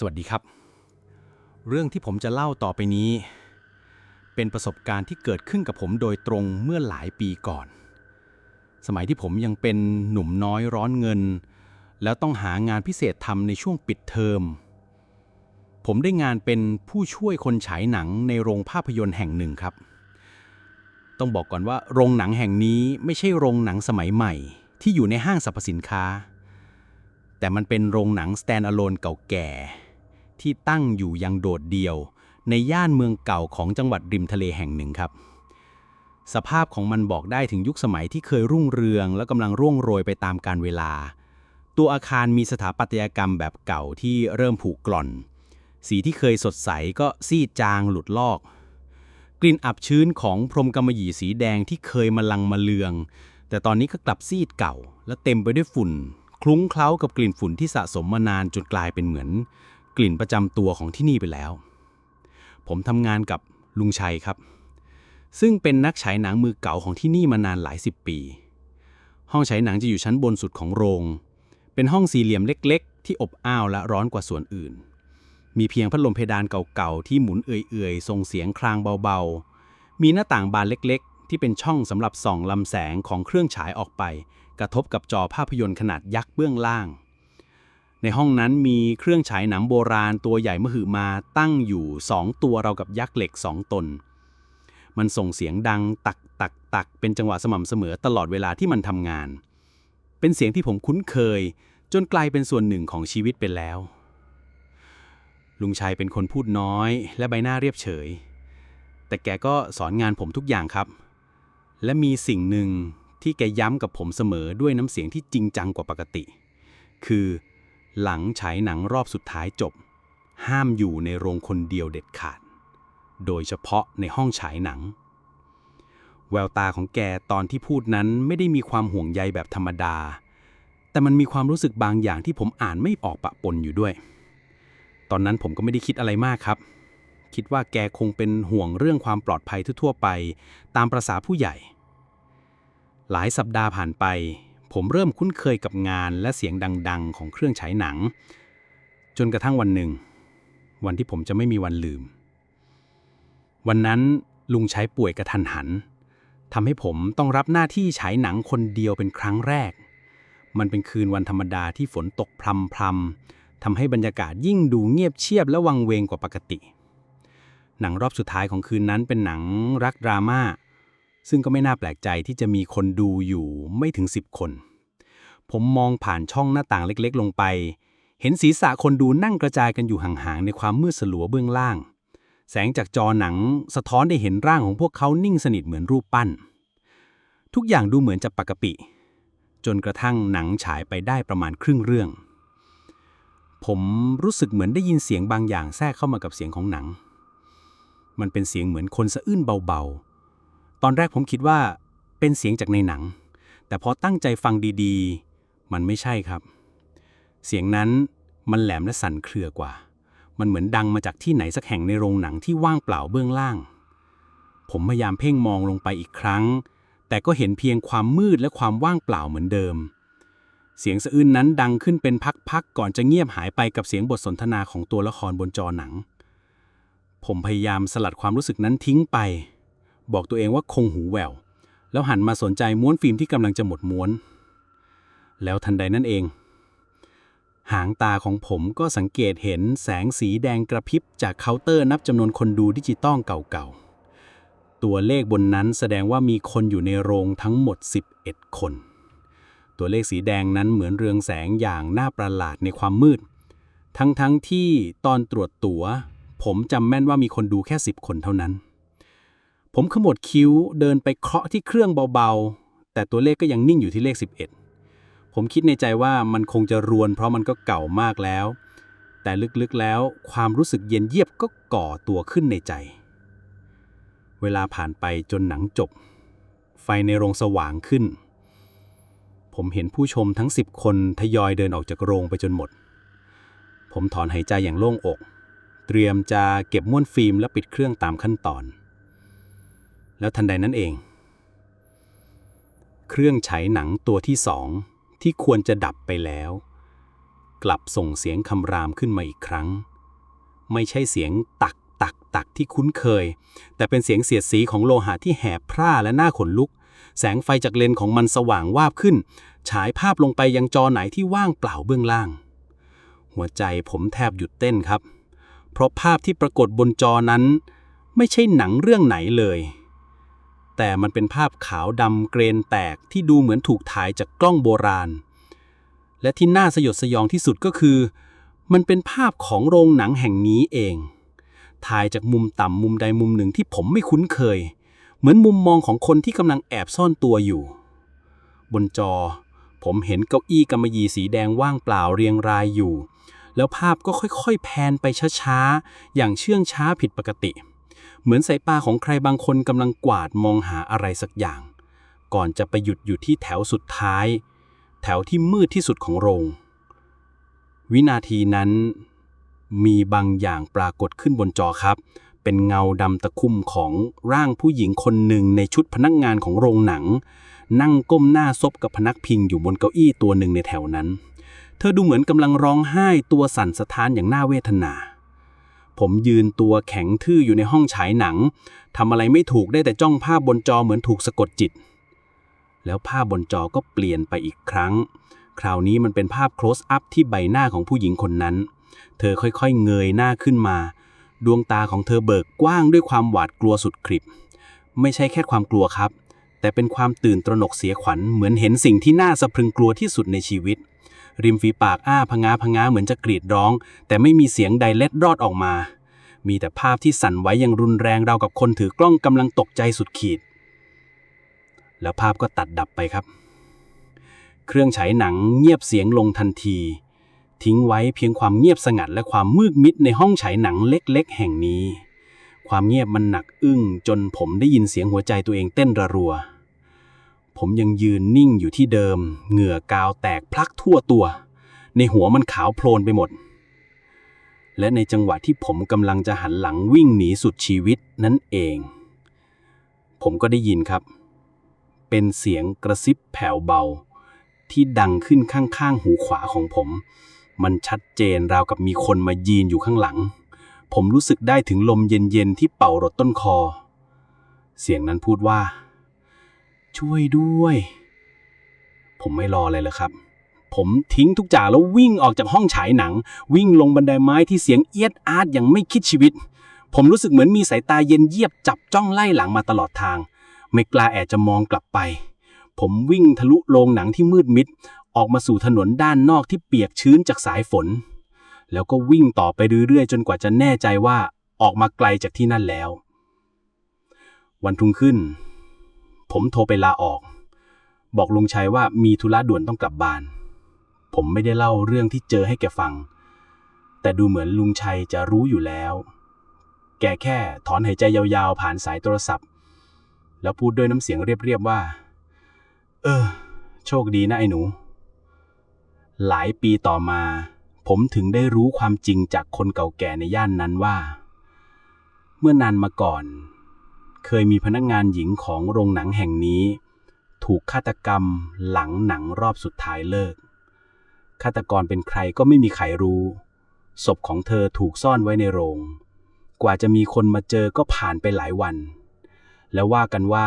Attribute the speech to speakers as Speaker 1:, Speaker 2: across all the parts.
Speaker 1: สวัสดีครับ เรื่องที่ผมจะเล่าต่อไปนี้ เป็นประสบการณ์ที่เกิดขึ้นกับผมโดยตรงเมื่อหลายปีก่อน สมัยที่ผมยังเป็นหนุ่มน้อยร้อนเงิน แล้วต้องหางานพิเศษทำในช่วงปิดเทอม ผมได้งานเป็นผู้ช่วยคนฉายหนังในโรงภาพยนตร์แห่งหนึ่งครับ ต้องบอกก่อนว่าโรงหนังแห่งนี้ไม่ใช่โรงหนังสมัยใหม่ ที่อยู่ในห้างสรรพสินค้า แต่มันเป็นโรงหนัง stand-alone เก่าแก่ ที่ตั้งอยู่ยังโดดเดี่ยว ในย่านเมืองเก่าของจังหวัดริมทะเลแห่งหนึ่งครับ สภาพของมันบอกได้ถึงยุคสมัยที่เคยรุ่งเรือง และกำลังร่วงโรยไปตามกาลเวลา ตัวอาคารมีสถาปัตยกรรมแบบเก่าที่เริ่มผุกร่อน สีที่เคยสดใสก็ซีดจางหลุดลอก กลิ่นอับชื้นของพรมกำมะหยี่สีแดงที่เคยมาลังมาเลือง แต่ตอนนี้ก็กลับซีดเก่า และเต็มไปด้วยฝุ่นคลุ้งเคล้ากับกลิ่นฝุ่นที่สะสมมานานจนกลายเป็นเหมือน กลิ่นประจำตัวของที่นี่ไปแล้ว ผมทำงานกับลุงชัยครับ ซึ่งเป็นนักฉายหนังมือเก่าของที่นี่มานานหลายสิบปี ห้องฉายหนังจะอยู่ชั้นบนสุดของโรง เป็นห้องสี่เหลี่ยมเล็ก ๆ ที่อบอ้าวและร้อนกว่าส่วนอื่น มีเพียงพัดลมเพดานเก่าๆที่หมุนเอื่อยๆส่งเสียงครางเบาๆ มีหน้าต่างบานเล็กๆ ที่เป็นช่องสำหรับส่องลำแสงของเครื่องฉายออกไป กระทบกับจอภาพยนตร์ขนาดยักษ์เบื้องล่าง ในห้องนั้นมีเครื่องฉายหนังโบราณตัวใหญ่มหึมาตั้งอยู่สองตัวเรากับยักษ์เหล็กสองตน มันส่งเสียงดังตักตักตักเป็นจังหวะสม่ำเสมอตลอดเวลาที่มันทำงาน เป็นเสียงที่ผมคุ้นเคย จนกลายเป็นส่วนหนึ่งของชีวิตไปแล้ว ลุงชัยเป็นคนพูดน้อย และใบหน้าเรียบเฉย แต่แกก็สอนงานผมทุกอย่างครับ และมีสิ่งหนึ่งที่แกย้ำกับผมเสมอด้วยน้ำเสียงที่จริงจังกว่าปกติ คือ หลังฉายหนังรอบสุดท้ายจบ ห้ามอยู่ในโรงคนเดียวเด็ดขาด โดยเฉพาะในห้องฉายหนัง แววตาของแกตอนที่พูดนั้นไม่ได้มีความห่วงใยแบบธรรมดา แต่มันมีความรู้สึกบางอย่างที่ผมอ่านไม่ออกปะปนอยู่ด้วย ตอนนั้นผมก็ไม่ได้คิดอะไรมากครับ คิดว่าแกคงเป็นห่วงเรื่องความปลอดภัยทั่วๆไป ตามประษาผู้ใหญ่ หลายสัปดาห์ผ่านไป ผมเริ่มคุ้นเคยกับงานและเสียงดัง ๆ ของเครื่องฉายหนัง จนกระทั่งวันหนึ่ง วันที่ผมจะไม่มีวันลืม วันนั้นลุงใช้ป่วยกระทันหันทำให้ผมต้องรับหน้าที่ฉายหนังคนเดียวเป็นครั้งแรก มันเป็นคืนวันธรรมดาที่ฝนตกพรำๆทำให้บรรยากาศยิ่งดูเงียบเชียบและวังเวงกว่าปกติ หนังรอบสุดท้ายของคืนนั้นเป็นหนังรักดราม่า ซึ่งก็ไม่น่าแปลกใจที่จะมีคนดูอยู่ไม่ถึง 10 คน ผมมองผ่านช่องหน้าต่างเล็กๆ ลงไป เห็นศีรษะคนดูนั่งกระจายกันอยู่ห่างๆ ในความมืดสลัวเบื้องล่าง แสงจากจอหนังสะท้อนได้เห็นร่างของพวกเขานิ่งสนิทเหมือนรูปปั้น ทุกอย่างดูเหมือนจะปกติ จนกระทั่งหนังฉายไปได้ประมาณครึ่งเรื่อง ผมรู้สึกเหมือนได้ยินเสียงบางอย่างแทรกเข้ามากับเสียงของหนัง มันเป็นเสียงเหมือนคนสะอื้นเบาๆ ตอนแรกผมคิดว่าเป็นเสียงจากในหนัง แต่พอตั้งใจฟังดีๆ มันไม่ใช่ครับ เสียงนั้นมันแหลมและสั่นเครือกว่า มันเหมือนดังมาจากที่ไหนสักแห่งในโรงหนังที่ว่างเปล่าเบื้องล่าง ผมพยายามเพ่งมองลงไปอีกครั้ง แต่ก็เห็นเพียงความมืดและความว่างเปล่าเหมือนเดิม เสียงสะอื้นนั้นดังขึ้นเป็นพักๆก่อนจะเงียบหายไปกับเสียงบทสนทนาของตัวละครบนจอหนัง ผมพยายามสลัดความรู้สึกนั้นทิ้งไป บอกตัวเองว่าคงหูแวว แล้วหันมาสนใจม้วนฟิล์มที่กำลังจะหมดม้วน แล้วทันใดนั่นเอง หางตาของผมก็สังเกตเห็นแสงสีแดงกระพริบจากเคาน์เตอร์นับจำนวนคนดูดิจิตอลเก่าๆ ตัวเลขบนนั้นแสดงว่ามีคนอยู่ในโรงทั้งหมด 11 คน ตัวเลขสีแดงนั้นเหมือนเรืองแสงอย่างน่าประหลาดในความมืด ทั้งๆทที่ตอนตรวจตัว๋วผมจำแม่นว่ามีคนดูแค่ 10 คนเท่านั้น ผมขมวดคิ้วเดินไปเคาะที่เครื่องเบาๆ แต่ตัวเลขก็ยังนิ่งอยู่ที่เลข 11 ผมคิดในใจว่ามันคงจะรวนเพราะมันก็เก่ามากแล้ว แต่ลึกๆแล้วความรู้สึกเย็นเยียบก็ก่อตัวขึ้นในใจ เวลาผ่านไปจนหนังจบ ไฟในโรงสว่างขึ้น ผมเห็นผู้ชมทั้ง 10 คนทยอยเดินออกจากโรงไปจนหมด ผมถอนหายใจอย่างโล่งอก เตรียมจะเก็บม้วนฟิล์มและปิดเครื่องตามขั้นตอน แล้วทันใดนั้นเอง เครื่องฉายหนังตัวที่สองที่ควรจะดับไปแล้ว
Speaker 2: กลับส่งเสียงคำรามขึ้นมาอีกครั้ง ไม่ใช่เสียงตักตักตักที่คุ้นเคย แต่เป็นเสียงเสียดสีของโลหะที่แหบพร่าและหน้าขนลุก แสงไฟจากเลนของมันสว่างวาบขึ้น ฉายภาพลงไปยังจอไหนที่ว่างเปล่าเบื้องล่าง หัวใจผมแทบหยุดเต้นครับ เพราะภาพที่ปรากฏบนจอนั้น ไม่ใช่หนังเรื่องไหนเลย แต่มันเป็นภาพขาวดำเกรนแตกที่ดูเหมือนถูกถ่ายจากกล้องโบราณ และที่น่าสยดสยองที่สุดก็คือ มันเป็นภาพของโรงหนังแห่งนี้เอง ถ่ายจากมุมต่ำมุมใดมุมหนึ่งที่ผมไม่คุ้นเคย เหมือนมุมมองของคนที่กำลังแอบซ่อนตัวอยู่ บนจอ ผมเห็นเก้าอี้กำมะหยี่สีแดงว่างเปล่าเรียงรายอยู่ แล้วภาพก็ค่อยๆ แพนไปช้าๆ อย่างเชื่องช้าผิดปกติเเหมือนสายตาของใครบางคนกำลังกวาดมองหาอะไรสักอย่าง ก่อนจะไปหยุดอยู่ที่แถวสุดท้าย แถวที่มืดที่สุดของโรง วินาทีนั้นมีบางอย่างปรากฏขึ้นบนจอครับ เป็นเงาดำตะคุ่มของร่างผู้หญิงคนหนึ่งในชุดพนักงานของโรงหนัง นั่งก้มหน้าซบกับพนักพิงอยู่บนเก้าอี้ตัวหนึ่งในแถวนั้น เธอดูเหมือนกำลังร้องไห้ตัวสั่นสะท้านอย่างน่าเวทนา ผมยืนตัวแข็งทื่ออยู่ในห้องฉายหนังทำอะไรไม่ถูกได้แต่จ้องภาพบนจอเหมือนถูกสะกดจิต แล้วภาพบนจอก็เปลี่ยนไปอีกครั้ง คราวนี้มันเป็นภาพ close up ที่ใบหน้าของผู้หญิงคนนั้น เธอค่อยๆ เงยหน้าขึ้นมา ดวงตาของเธอเบิกกว้างด้วยความหวาดกลัวสุดคลิบ ไม่ใช่แค่ความกลัวครับ แต่เป็นความตื่นตระหนกเสียขวัญเหมือนเห็นสิ่งที่น่าสะพรึงกลัวที่สุดในชีวิต ริมฝีปากอ้าพงาพงาเหมือนจะกรีดร้อง แต่ไม่มีเสียงใดเล็ดรอดออกมา มีแต่ภาพที่สั่นไหวอย่างรุนแรงเรากับคนถือกล้องกำลังตกใจสุดขีด แล้วภาพก็ตัดดับไปครับ เครื่องฉายหนังเงียบเสียงลงทันที ทิ้งไว้เพียงความเงียบสงัดและความมืดมิดในห้องฉายหนังเล็กๆ แห่งนี้ ความเงียบมันหนักอึ้งจนผมได้ยินเสียงหัวใจตัวเองเต้นระรัว ผมยังยืนนิ่งอยู่ที่เดิม เหงื่อกาวแตกพลักทั่วตัว ในหัวมันขาวโพลนไปหมด และในจังหวะที่ผมกำลังจะหันหลังวิ่งหนีสุดชีวิตนั่นเอง ผมก็ได้ยินครับ เป็นเสียงกระซิบแผ่วเบา ที่ดังขึ้นข้างๆหูขวาของผม มันชัดเจนราวกับมีคนมายืนอยู่ข้างหลัง ผมรู้สึกได้ถึงลมเย็นๆที่เป่ารดต้นคอ เสียงนั้นพูดว่า ช่วยด้วย ผมไม่รอเลยเลยครับ ผมทิ้งทุกอย่าแล้ววิ่งออกจากห้องฉายหนัง วิ่งลงบันไดไม้ที่เสียงเอียดอาร์ตอย่างไม่คิดชีวิต ผมรู้สึกเหมือนมีสายตาเย็นเยียบจับจ้องไล่หลังมาตลอดทาง ไม่กล้าแอบจะมองกลับไป ผมวิ่งทะลุโรงหนังที่มืดมิด ออกมาสู่ถนนด้านนอกที่เปียกชื้นจากสายฝน แล้วก็วิ่งต่อไปเรื่อยๆจนกว่าจะแน่ใจว่าออกมาไกลจากที่นั่นแล้ว วันรุ่งขึ้น ผมโทรไปลาออก บอกลุงชัยว่ามีธุระด่วนต้องกลับบ้าน ผมไม่ได้เล่าเรื่องที่เจอให้แกฟัง แต่ดูเหมือนลุงชัยจะรู้อยู่แล้ว แกแค่ถอนหายใจยาวๆ ผ่านสายโทรศัพท์ แล้วพูดด้วยน้ำเสียงเรียบๆว่า เออ โชคดีนะไอ้หนู หลายปีต่อมา ผมถึงได้รู้ความจริงจากคนเก่าแก่ในย่านนั้นว่า เมื่อนานมาก่อน เคยมีพนักงานหญิงของโรงหนังแห่งนี้ ถูกฆาตกรรมหลังหนังรอบสุดท้ายเลิก ฆาตกรเป็นใครก็ไม่มีใครรู้ ศพของเธอถูกซ่อนไว้ในโรง กว่าจะมีคนมาเจอก็ผ่านไปหลายวัน แล้วว่ากันว่า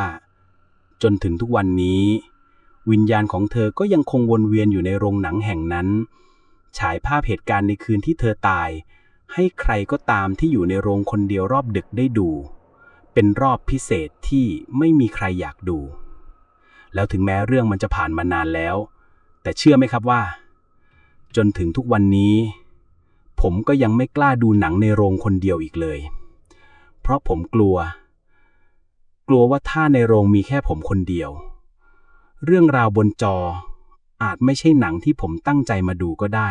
Speaker 2: จนถึงทุกวันนี้ วิญญาณของเธอก็ยังคงวนเวียนอยู่ในโรงหนังแห่งนั้น ฉายภาพเหตุการณ์ในคืนที่เธอตาย ให้ใครก็ตามที่อยู่ในโรงคนเดียวรอบดึกได้ดู เป็นรอบพิเศษที่ไม่มีใครอยากดู แล้วถึงแม้เรื่องมันจะผ่านมานานแล้ว แต่เชื่อไหมครับว่า จนถึงทุกวันนี้ ผมก็ยังไม่กล้าดูหนังในโรงคนเดียวอีกเลย เพราะผมกลัว กลัวว่าถ้าในโรงมีแค่ผมคนเดียว เรื่องราวบนจออาจไม่ใช่หนังที่ผมตั้งใจมาดูก็ได้